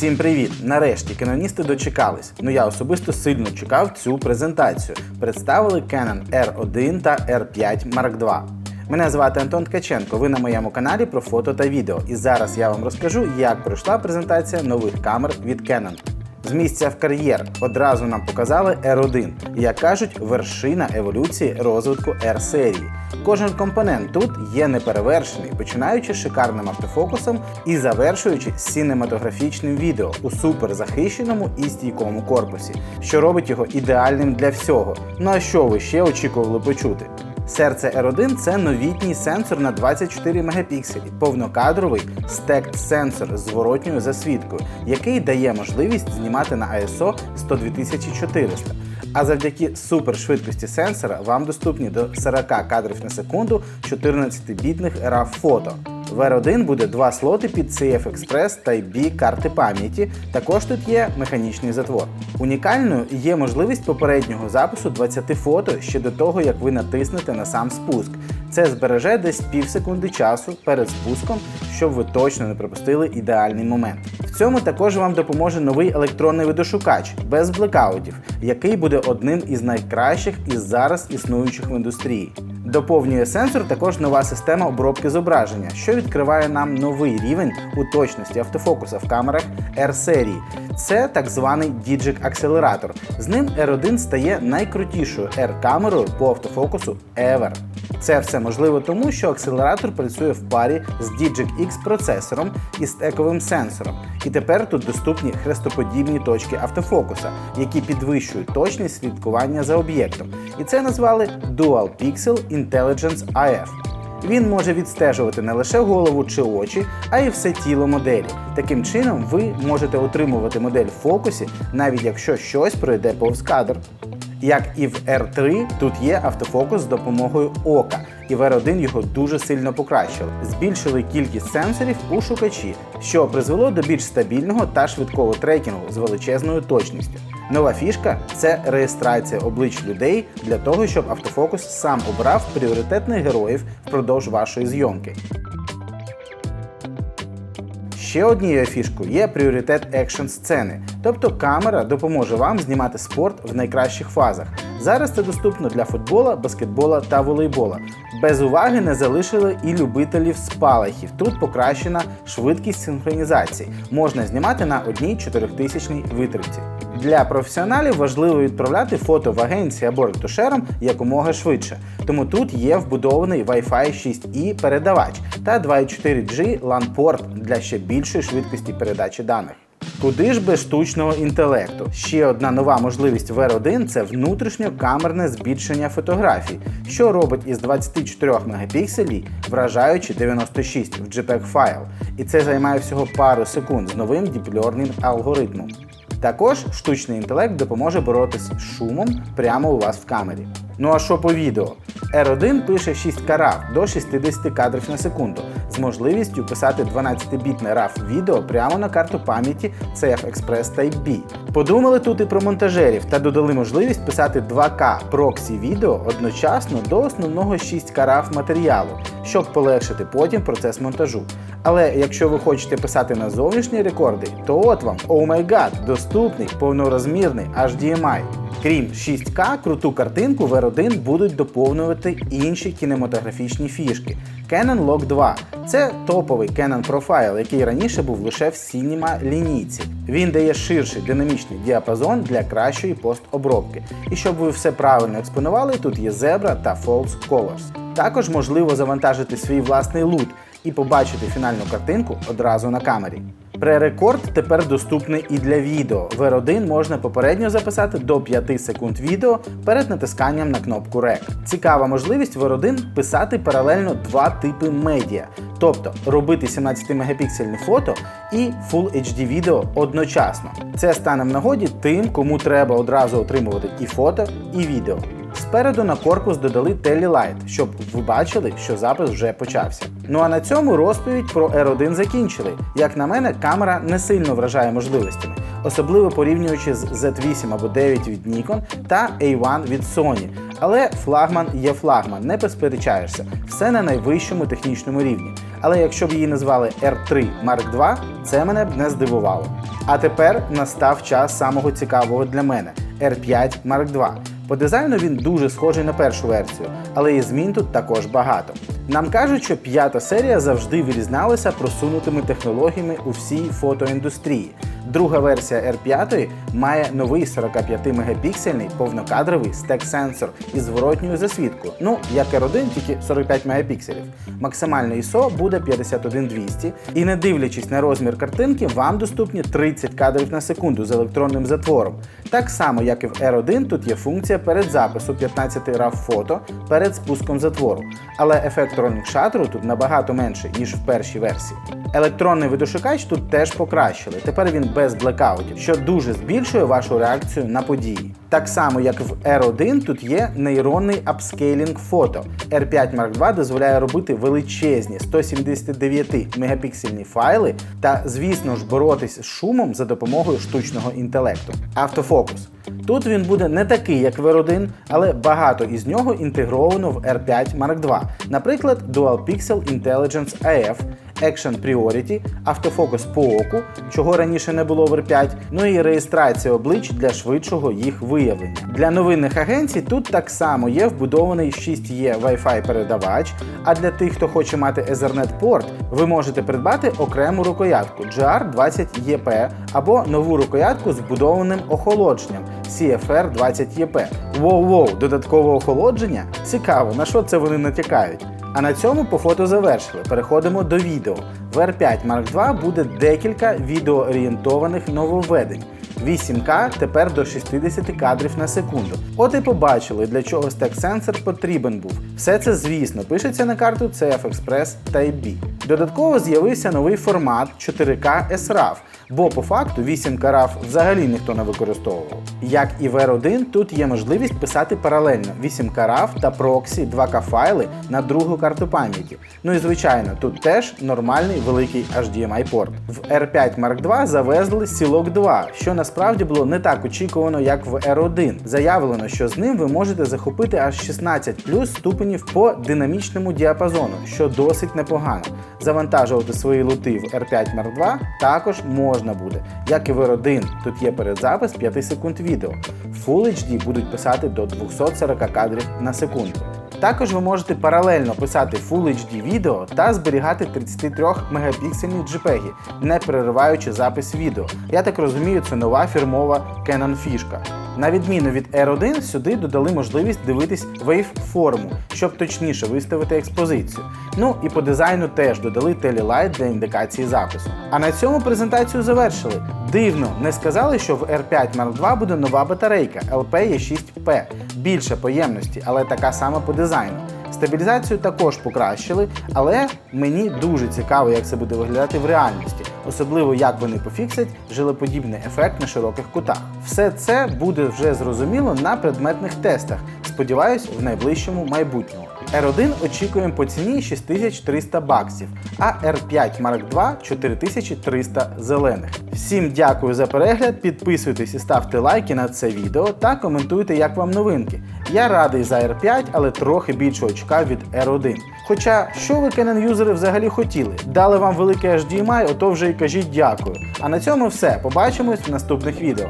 Всім привіт! Нарешті каноністи дочекались. Ну я особисто сильно чекав цю презентацію. Представили Canon R1 та R5 Mark II. Мене звати Антон Ткаченко. Ви на моєму каналі про фото та відео. І зараз я вам розкажу, як пройшла презентація нових камер від Canon. З місця в кар'єр одразу нам показали R1, як кажуть, вершина еволюції розвитку R серії. Кожен компонент тут є неперевершений, починаючи з шикарним автофокусом і завершуючи синематографічним відео у суперзахищеному і стійкому корпусі, що робить його ідеальним для всього. Ну а що ви ще очікували почути? Серце R1 це новітній сенсор на 24 мегапікселі, повнокадровий стект сенсор з зворотньою засвідкою, який дає можливість знімати на ISO 102400. А завдяки супершвидкості сенсора вам доступні до 40 кадрів на секунду 14-бітних RAW фото. В R1 буде два слоти під CF Express Type-B карти пам'яті. Також тут є механічний затвор. Унікальною є можливість попереднього запису 20 фото ще до того, як ви натиснете на сам спуск. Це збереже десь пів секунди часу перед спуском, щоб ви точно не пропустили ідеальний момент. В цьому також вам допоможе новий електронний видошукач без блекаутів, який буде одним із найкращих із зараз існуючих в індустрії. Доповнює сенсор також нова система обробки зображення, що відкриває нам новий рівень у точності автофокуса в камерах R серії. Це так званий Digic акселератор. З ним R1 стає найкрутішою R-камерою по автофокусу ever. Це все можливо тому, що акселератор працює в парі з Digic X процесором і стековим сенсором. І тепер тут доступні хрестоподібні точки автофокуса, які підвищують точність слідкування за об'єктом. І це назвали Dual Pixel Intelligence IF. Він може відстежувати не лише голову чи очі, а й все тіло моделі. Таким чином, ви можете отримувати модель в фокусі, навіть якщо щось пройде повз кадр. Як і в R3, тут є автофокус з допомогою ока, і в R1 його дуже сильно покращили. Збільшили кількість сенсорів у шукачі, що призвело до більш стабільного та швидкого трекінгу з величезною точністю. Нова фішка це реєстрація облич людей для того, щоб автофокус сам обрав пріоритетних героїв впродовж вашої зйомки. Ще однією фішкою є пріоритет екшн сцени, тобто камера допоможе вам знімати спорт в найкращих фазах. Зараз це доступно для футбола, баскетбола та волейбола. Без уваги не залишили і любителів спалахів. Тут покращена швидкість синхронізації. Можна знімати на одній 4000 витримці. Для професіоналів важливо відправляти фото в агенції або ретушером якомога швидше. Тому тут є вбудований Wi-Fi 6E передавач та 2.4G LAN-порт для ще більшої швидкості передачі даних. Куди ж без штучного інтелекту? Ще одна нова можливість в R1 це внутрішньокамерне збільшення фотографій, що робить із 24 мегапікселів вражаючи 96 в JPEG файл. І це займає всього пару секунд з новим Learning алгоритмом. Також штучний інтелект допоможе боротися з шумом прямо у вас в камері. Ну а що по відео? R1 пише 6 RAW до 60 кадрів на секунду з можливістю писати 12-бітне RAW відео прямо на карту пам'яті CF Express Type-B. Подумали тут і про монтажерів та додали можливість писати 2К проксі відео одночасно до основного 6 RAW матеріалу, щоб полегшити потім процес монтажу. Але якщо ви хочете писати на зовнішні рекорди, то от вам, oh my god, доступний повнорозмірний HDMI. Крім 6К, круту картинку в R1 будуть доповнювати інші кінематографічні фішки. Canon Log 2 це топовий Canon Profile, який раніше був лише в Cinema лінійці. Він дає ширший динамічний діапазон для кращої постобробки. І щоб ви все правильно експонували, тут є Zebra та False Colors. Також можливо завантажити свій власний лут і побачити фінальну картинку одразу на камері. Пререкорд тепер доступний і для відео. В R1 можна попередньо записати до 5 секунд відео перед натисканням на кнопку REC. Цікава можливість в R1 писати паралельно два типи медіа, тобто робити 17-мегапіксельне фото і Full HD відео одночасно. Це стане в нагоді тим, кому треба одразу отримувати і фото, і відео. Спереду на корпус додали Telelight, щоб ви бачили, що запис вже почався. Ну а на цьому розповідь про R1 закінчили. Як на мене, камера не сильно вражає можливостями, особливо порівнюючи з Z8 або 9 від Nikon та A1 від Sony. Але флагман є флагман, не посперечаєшся. Все на найвищому технічному рівні. але якщо б її назвали R3 Mark II, це мене б не здивувало. А тепер настав час самого цікавого для мене R5 Mark II. По дизайну він дуже схожий на першу версію, але і змін тут також багато. Нам кажуть, що п'ята серія завжди вирізналася просунутими технологіями у всій фотоіндустрії. Друга версія R5 має новий 45-мегапіксельний повнокадровий стек-сенсор із зворотньою засвідкою. Ну, як R1, тільки 45 мегапікселів. Максимальне ISO буде 51200, і не дивлячись на розмір картинки, вам доступні 30 кадрів на секунду з електронним затвором. Так само, як і в R1, тут є функція передзапису 15 RAW фото перед спуском затвору. Але ефект ронінг шатеру тут набагато менший, ніж в першій версії. Електронний видошукач тут теж покращили. Тепер він без блекаутів, що дуже збільшує вашу реакцію на події. Так само, як в R1, тут є нейронний апскейлінг фото. R5 Mark II дозволяє робити величезні 179 мегапіксельні файли та, звісно ж, боротись з шумом за допомогою штучного інтелекту. Автофокус. Тут він буде не такий, як в R1, але багато із нього інтегровано в R5 Mark II. Наприклад, Dual Pixel Intelligence AF, Action Priority, автофокус по оку, чого раніше не було в R5, ну і реєстрація облич для швидшого їх виявлення. Для новинних агенцій тут так само є вбудований 6E Wi-Fi передавач, а для тих, хто хоче мати Ethernet порт, ви можете придбати окрему рукоятку GR20EP або нову рукоятку з вбудованим охолодженням CFR20EP. Воу-воу, додаткове охолодження? Цікаво, на що це вони натякають. А на цьому по фото завершили. Переходимо до відео. В R5 Mark II буде декілька відеоорієнтованих нововведень. 8К тепер до 60 кадрів на секунду. От і побачили, для чого стек-сенсор потрібен був. Все це, звісно, пишеться на карту CF Express Type-B. Додатково з'явився новий формат 4К SRAW, бо по факту 8К RAW взагалі ніхто не використовував. Як і в R1, тут є можливість писати паралельно 8К RAW та проксі 2К файли на другу карту пам'яті. Ну і звичайно, тут теж нормальний великий HDMI порт. В R5 Mark II завезли Silog 2, що насправді було не так очікувано, як в R1. Заявлено, що з ним ви можете захопити аж 16 плюс ступенів по динамічному діапазону, що досить непогано. Завантажувати свої лути в R5 Mark II також можна буде. Як і в R1, тут є передзапис 5 секунд відео. Full HD будуть писати до 240 кадрів на секунду. Також ви можете паралельно писати Full HD відео та зберігати 33 мегапіксельні JPEG, не перериваючи запис відео. Я так розумію, це нова фірмова Canon фішка. На відміну від R1, сюди додали можливість дивитись waveформу, щоб точніше виставити експозицію. Ну і по дизайну теж додали телелайт для індикації запису. А на цьому презентацію завершили. Дивно, не сказали, що в R5 Mark II буде нова батарейка LPE6P, більше поємності, але така сама по дизайну. Стабілізацію також покращили, але мені дуже цікаво, як це буде виглядати в реальності, особливо як вони пофіксять жилеподібний ефект на широких кутах. Все це буде вже зрозуміло на предметних тестах. Сподіваюсь, в найближчому майбутньому. R1 очікуємо по ціні 6300 баксів, а R5 Mark II 4300 зелених. Всім дякую за перегляд, підписуйтесь і ставте лайки на це відео та коментуйте, як вам новинки. Я радий за R5, але трохи більшого чекав від R1. Хоча, що ви Canon юзери взагалі хотіли? Дали вам великий HDMI, ото вже і кажіть дякую. А на цьому все. Побачимось в наступних відео.